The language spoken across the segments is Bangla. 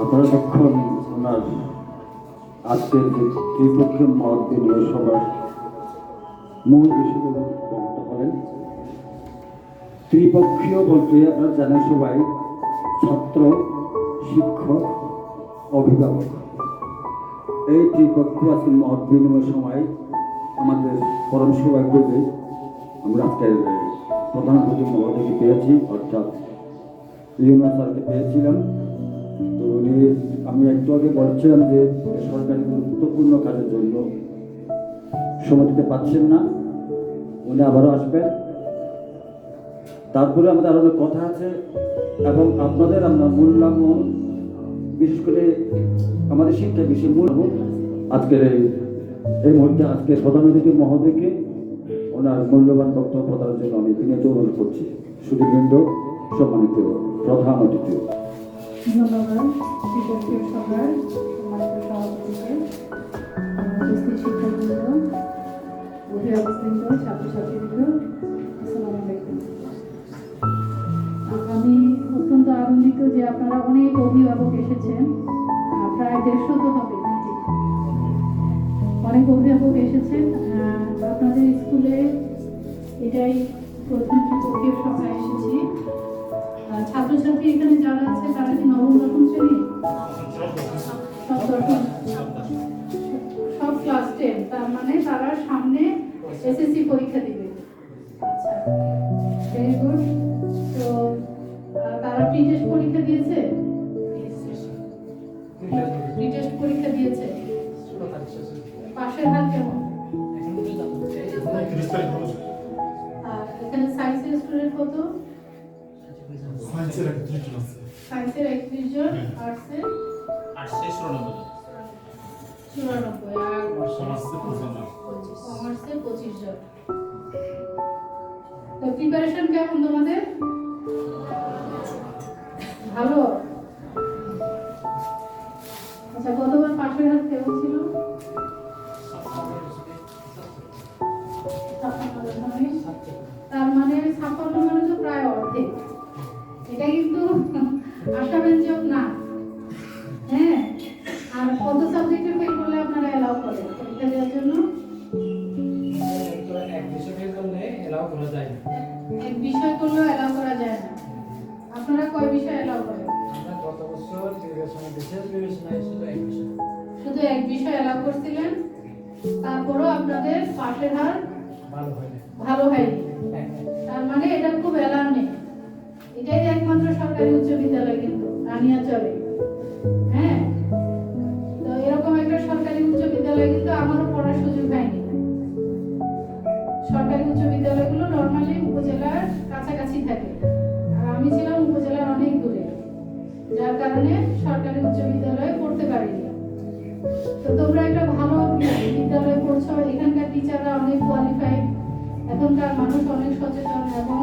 আপনারা তখন ওনার আজকের যে ত্রিপক্ষীয় মত বিনিয়োগ সভার মূল বিষয় হলেন ত্রিপক্ষীয় বলতে আপনারা জানেন সবাই, ছাত্র, শিক্ষক, অভিভাবক। এই ত্রিপক্ষ আজকে মত বিনিময় সময় আমাদের পরম সৌভাগ্যে আমরা আজকের প্রধান অতিথি মহোদয়কে পেয়েছি, অর্থাৎ স্যারকে পেয়েছিলাম। তো উনি, আমি একটু আগে বলছিলাম যে সরকারি গুরুত্বপূর্ণ কাজের জন্য সময় দিতে পারছেন না। উনি আবারও আসবেন। তারপরে আমাদের আরও অনেক কথা আছে এবং আপনাদের আমরা মূল্যায়ন বিশেষ করে আমাদের শিক্ষা বিষয়ে মূল আজকের এই এই মুহূর্তে আজকে প্রধান অতিথি মহোদয়কে ওনার মূল্যবান বক্তব্য প্রদানের জন্য আমি বিনীত অনুরোধ করছি। সুদীবৃন্দ সম্মানিত প্রধান অতিথি। ধন্যবাদ বিপক্ষীয় সভার সম্মানিত সভাপতিকে, উপস্থিত শিক্ষাবৃন্দ অভিভাবকবৃন্দ, ছাত্রছাত্রীবৃন্দ, আসসালামু আলাইকুম। আমি অত্যন্ত আনন্দিত যে আপনারা অনেক অভিভাবক এসেছেন প্রায় দেড়শো তো হবে অনেক অভিভাবক এসেছেন আপনাদের স্কুলে এটাই প্রথম ত্রিপক্ষীয় সভায় এসেছি। ছাত্রছাত্রী এখানে যারা আছে, তারা কি নবম, দশম শ্রেণি? সব দশম। ক্লাস টেন তার মানে তারা সামনে এসএসসি পরীক্ষা দিবে। আচ্ছা ভেরি তো তারা প্রি পরীক্ষা দিয়েছে? আচ্ছা গতবার পাশের হাত কেমন ছিল? মানে মানে তার মানে ছাপ্পান্ন মানে তো প্রায় অর্ধেক। এটা কিন্তু আশাব্যঞ্জক না। হ্যাঁ আর কত সাবজেক্টে ফেল করলে আপনারা অ্যালাউ করেন? পরীক্ষা দেওয়ার জন্য? এক বিষয়ে করলে এলাও করা যায় না। এক বিষয় করলেও করা যায় না। আপনারা কয় বিষয় অ্যালাউ করেন? আমরা গত বছর বিবেচনা বিশেষ বিবেচনায় ছিল এক বিষয়। শুধু এক বিষয় করছিলেন তারপরও আপনাদের পাশের হার ভালো হয় ভালো হয়নি। হ্যাঁ, তার মানে এটা খুব অ্যালার্মিং এটাই একমাত্র সরকারি উচ্চ বিদ্যালয় কিন্তু, রানিয়া চলে। হ্যাঁ? তো এরকম একটা সরকারি উচ্চ বিদ্যালয় কিন্তু আমারও পড়ার সুযোগ হয়নি। সরকারি উচ্চ বিদ্যালয়গুলো নর্মালি উপজেলার কাছাকাছি থাকে। আর আমি ছিলাম উপজেলার অনেক দূরে। যার কারণে সরকারি উচ্চ বিদ্যালয়ে পড়তে পারিনি। তো তোমরা একটা ভালো বিদ্যালয়ে পড়ছো, এখানকার টিচাররা অনেক কোয়ালিফাইড এখনকার মানুষ অনেক সচেতন এবং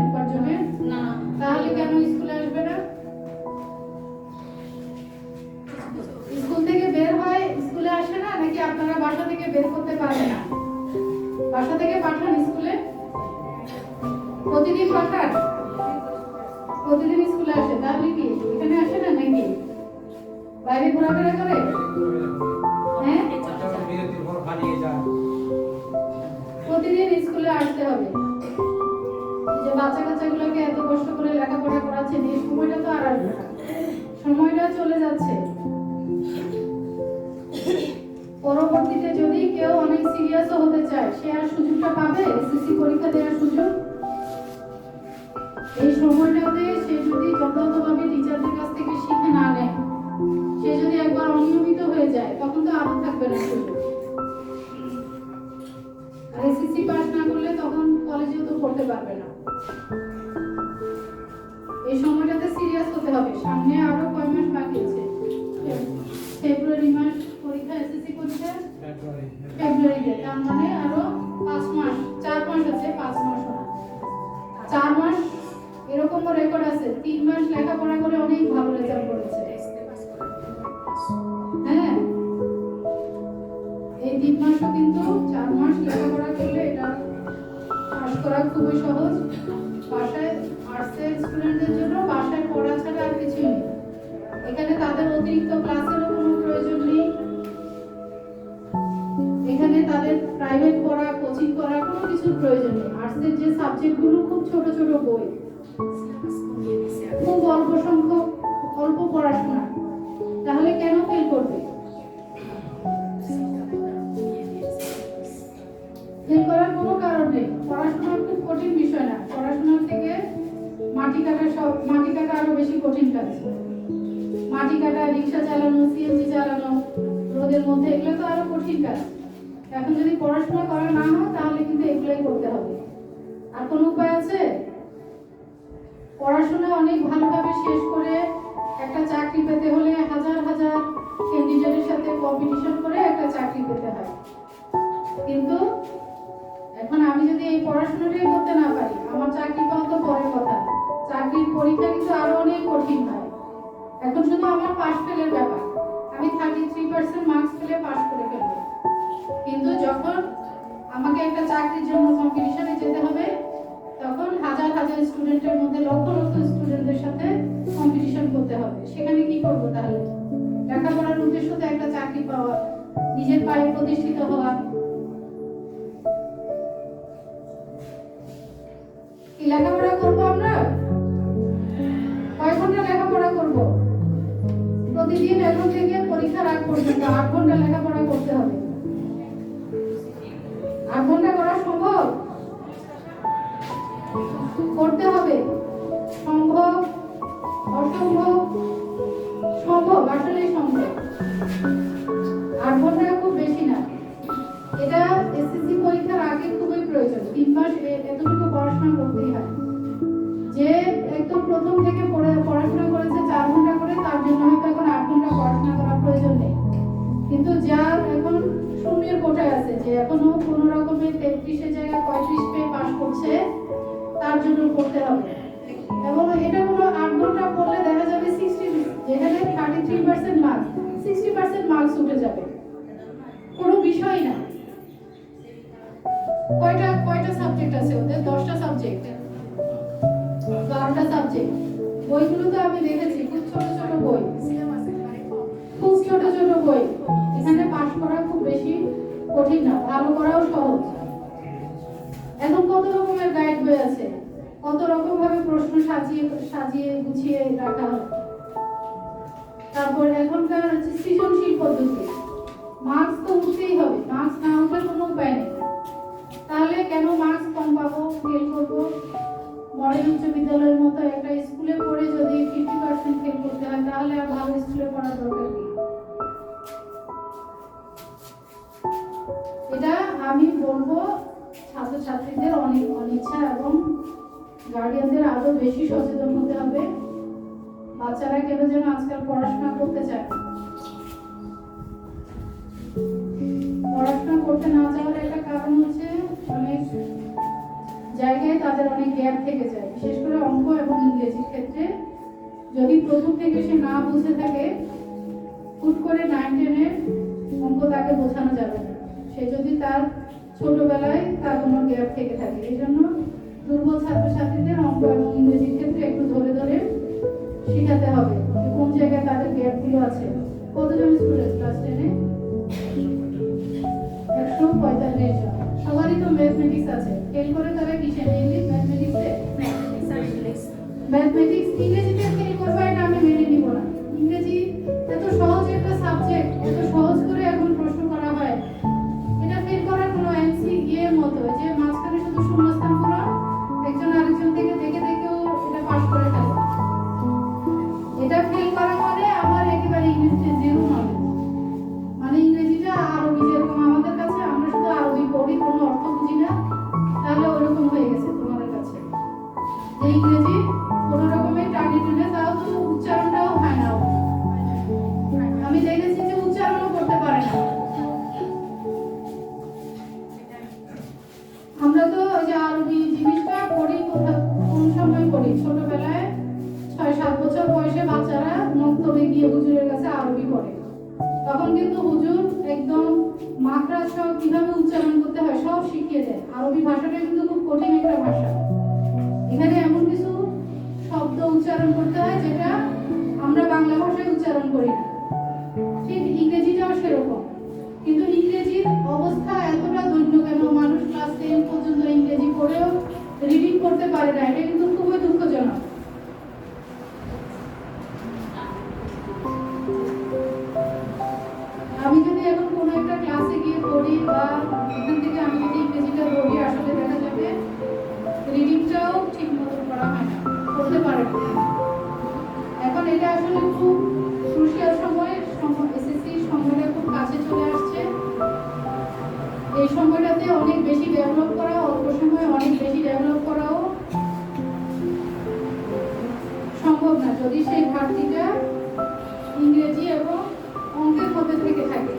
উপার্জনের না। তাহলে কেন স্কুলে আসবে না? স্কুল থেকে বের হয় স্কুলে আসে না? নাকি আপনারা বাসা থেকে বের করতে পারেন না? বাসা থেকে পাঠান স্কুলে? প্রতিদিন পাঠান? প্রতিদিন স্কুলে আসে। তাহলে কি এখানে আসে না নাকি? বাইরে ঘোরাফেরা করে? হ্যাঁ? প্রতিদিন স্কুলে আসতে হবে। বাচ্চা কাচ্চাগুলোকে এত কষ্ট করে লেখাপড়া করাচ্ছেন এই সময়টা তো আর আসবে সময়টা চলে যাচ্ছে। পরবর্তী সিরিয়াসও হতে চায়, সে আর সুযোগটা পাবে? এসএসসি পরীক্ষা দেওয়ার সুযোগ? এই সময়টাতে সে যদি যথাযথভাবে টিচারদের কাছ থেকে শিখে না নেয়, সে যদি একবার অনিয়মিত হয়ে যায়, তখন তো আরও থাকবে না সুযোগ এসএসসি পাস না করলে তখন কলেজেও তো পড়তে পারবে না। এই সময়টাতে সিরিয়াস হতে হবে। সামনে আরও কয় মাস বাকি আছে? ফেব্রুয়ারি মাস পরীক্ষা এসএসসি পরীক্ষা? ফেব্রুয়ারি ফেব্রুয়ারিতে তার মানে আরও পাঁচ মাস চার মাস আছে পাঁচ মাস চার মাস এরকমও রেকর্ড আছে। তিন মাস লেখাপড়া করে অনেক সাবজেক্টগুলো খুব ছোট ছোট বই। খুব অল্প সংখ্যক, অল্প পড়াশোনা। তাহলে কেন ফেল করবে? ফেল করার কোনো কারণ নেই। পড়াশোনা খুব কঠিন বিষয় না। পড়াশোনার থেকে মাটি কাটা সব, মাটি কাটা আরও বেশি কঠিন কাজ। মাটি কাটা, রিক্সা চালানো সিএনজি চালানো, রোদের মধ্যে এগুলো তো আরও কঠিন কাজ। এখন যদি পড়াশোনা করা না হয়, তাহলে কিন্তু এগুলোই করতে হবে। আর কোনো উপায় আছে? পড়াশোনা অনেক ভালোভাবে শেষ করে একটা চাকরি পেতে হলে হাজার হাজার ক্যান্ডিডেটের সাথে কম্পিটিশন করে একটা চাকরি পেতে হয়। কিন্তু এখন আমি যদি এই পড়াশোনাটাই করতে না পারি, আমার চাকরি পাওয়া তো পরের কথা। চাকরির পরীক্ষা কিন্তু আরও অনেক কঠিন হয়। এখন শুধু আমার পাস ফেলের ব্যাপার। আমি থার্টি থ্রি পার্সেন্ট মার্কস পেলে পাস করে ফেলব। কিন্তু যখন আমাকে একটা চাকরির জন্য কম্পিটিশনে যেতে হবে। তখন হাজার হাজার স্টুডেন্টের মধ্যে লক্ষ লক্ষ স্টুডেন্টদের সাথে কম্পিটিশন করতে হবে। সেখানে কি করব তাহলে? লেখাপড়ার উদ্দেশ্য তো একটা চাকরি পাওয়া, নিজের পায়ে প্রতিষ্ঠিত হওয়া। কি লেখাপড়া করব আমরা? কয় ঘণ্টা লেখাপড়া করব? প্রতিদিন এখন থেকে পরীক্ষার আগ পর্যন্ত আট ঘণ্টা লেখাপড়া করতে হবে। আট ঘণ্টা করা সম্ভব? করতে হবে। সম্ভব, অসম্ভব, সম্ভব, আসলেই সম্ভব। আট ঘণ্টা খুব বেশি না। এটা এসএসসি পরীক্ষার আগে খুবই প্রয়োজন। তিন মাস এতটুকু পড়াশোনা করতেই হয়। যে একদম প্রথম থেকে পড়ে- পড়াশোনা করেছে চার ঘণ্টা করে, তার জন্য হয়তো এখন আট ঘণ্টা পড়াশোনা করার প্রয়োজন নেই। কিন্তু যার এখন কোটায় আছে যে এখনও কোনো রকমে তেত্রিশের জায়গায় পঁয়ত্রিশ পেয়ে পাস করছে, তার জন্য পড়তে হবে। এবং এটা কোনো আট ঘণ্টা পড়লে দেখা যাবে সিক্সটি যেখানে thirty three percent marks sixty percent marks উঠে যাবে। কোনো বিষয় না। কয়টা কয়টা সাবজেক্ট আছে ওদের? দশটা সাবজেক্ট বারোটা সাবজেক্ট বইগুলো তো আমি দেখেছি, খুব ছোট ছোট বই। খুব ছোট ছোট বই। এখানে পাশ করা খুব বেশি। কঠিন না, ভালো করাও সহজ। এখন কত রকমের গাইড বই আছে? কত রকম ভাবে প্রশ্ন সাজিয়ে সাজিয়ে গুছিয়ে রাখা হয়? তারপর এখনকার হচ্ছে সৃজনশীল পদ্ধতি। মার্কস তো উঠতেই হবে মার্কস না উঠলে কোনো উপায় নেই। তাহলে কেন মার্কস কম পাবো ফেল করব? মডেল উচ্চ বিদ্যালয়ের মতো একটা স্কুলে পড়ে যদি ফিফটি পার্সেন্ট ফেল করতে হয়, তাহলে আর ভালো স্কুলে পড়ার দরকার কি অনিচ্ছা এবং গার্ডিয়ানদের আরও বেশি সচেতন হতে হবে। বাচ্চারা কেন যেন আজকাল পড়াশোনা করতে চায় পড়াশোনা করতে না চাওয়ার একটা কারণ হচ্ছে অনেক জায়গায় তাদের অনেক গ্যাপ থেকে যায়। বিশেষ করে অঙ্ক এবং ইংরেজির ক্ষেত্রে যদি প্রথম থেকে সে না বুঝে থাকে, হুট করে নাইন টেনের অঙ্ক তাকে বোঝানো যাবে না। সে যদি তার ছোটবেলায় তার কোনো গ্যাপ থেকে থাকে। এই জন্য দুর্বল ছাত্রছাত্রীদের অঙ্ক এবং ইংরেজির ক্ষেত্রে একটু ধরে ধরে শেখাতে হবে কোন জায়গায় তাদের গ্যাপগুলো আছে। কতজন স্টুডেন্ট ক্লাস টেনে একশো পঁয়তাল্লিশ। সহ কীভাবে উচ্চারণ করতে হয় সব শিখিয়ে দেয়। আরবি ভাষাটা কিন্তু খুব কঠিন একটা ভাষা। এখানে এমন কিছু শব্দ উচ্চারণ করতে হয় যেটা আমরা বাংলা ভাষায় উচ্চারণ করি না। ঠিক ইংরেজিটাও সেরকম। কিন্তু ইংরেজির অবস্থা এতটা দৈন্য কেন? মানুষ ক্লাস টেন পর্যন্ত ইংরেজি পড়েও রিডিং করতে পারে না। এটা কিন্তু খুবই এখন এটা আসলে খুব সময় এসএসসি সময়টা খুব কাছে চলে আসছে। এই সময়টাতে অনেক বেশি ডেভেলপ করা অল্প সময়ে অনেক বেশি ডেভেলপ করাও সম্ভব না। যদি সেই ঘাটতিটা ইংরেজি এবং অঙ্কের মধ্যে থেকে থাকে।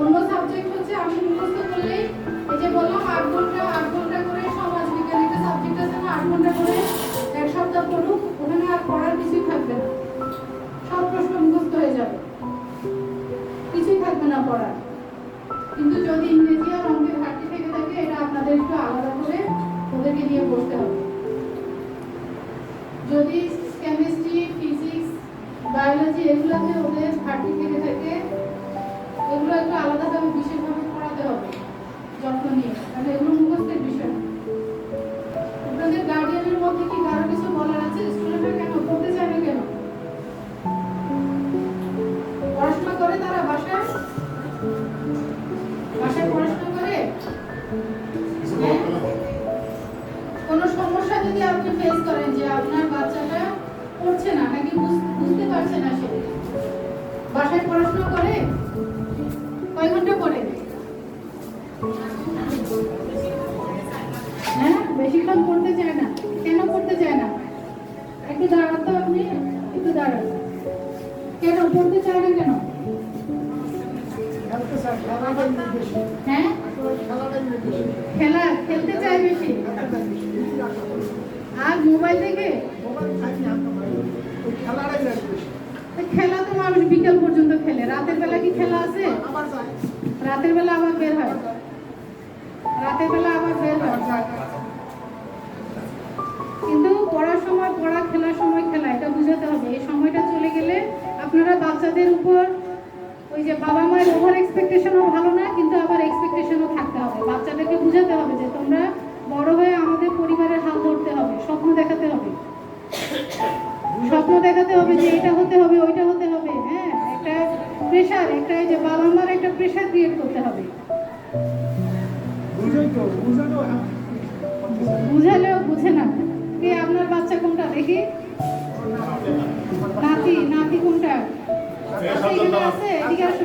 অন্য সাবজেক্ট হচ্ছে আমি মুখস্থ করলেই এই যে বললাম, আট ঘণ্টা আট ঘণ্টা করে সমাজ বিজ্ঞান একটা সাবজেক্ট আছে না, আট ঘণ্টা করে পড়ার কিন্তু যদি ইংরেজি আর অঙ্কের ঘাটতি থেকে থাকে, এটা আপনাদের একটু আলাদা করে ওদেরকে নিয়ে পড়তে হবে। যদি কেমিস্ট্রি ফিজিক্স বায়োলজি এগুলোতে ওদের ঘাটতি থেকে বাসায় পড়াশোনা করে? কয় ঘণ্টা পড়ে? হ্যাঁ বেশিক্ষণ পড়তে চায় না। কেন পড়তে চায় না? একটু দাঁড়ান তো আপনি একটু দাঁড়ান। কেন পড়তে চায় না কেন। হ্যাঁ। খেলা খেলতে চায় বেশি। আর মোবাইল থেকে মোবাইল খেলাটাই খেলা তো মানুষ বিকাল পর্যন্ত খেলে। রাতের বেলা কি খেলা আছে? রাতের বেলা আবার বের হয়। রাতের বেলা আবার বের হয়। কিন্তু পড়ার সময় পড়া খেলার সময় খেলা এটা বুঝাতে হবে। এই সময়টা চলে গেলে আপনারা বাচ্চাদের উপর ওই যে বাবা মায়ের ওভার এক্সপেকটেশনও ভালো না কিন্তু আবার এক্সপেকটেশনও থাকতে হবে। বাচ্চাদেরকে বুঝাতে হবে যে তোমরা বড় হবে যে এটা হতে হবে ওইটা হতে হবে হ্যাঁ? একটা প্রেশার একটা যে বাবা মার একটা প্রেশার ক্রিয়েট করতে হবে। বুঝালেও বুঝে না। কে আপনার বাচ্চা কোনটা দেখি? নাতি নাতি কোনটা? আছে আছে? এদিকে আসো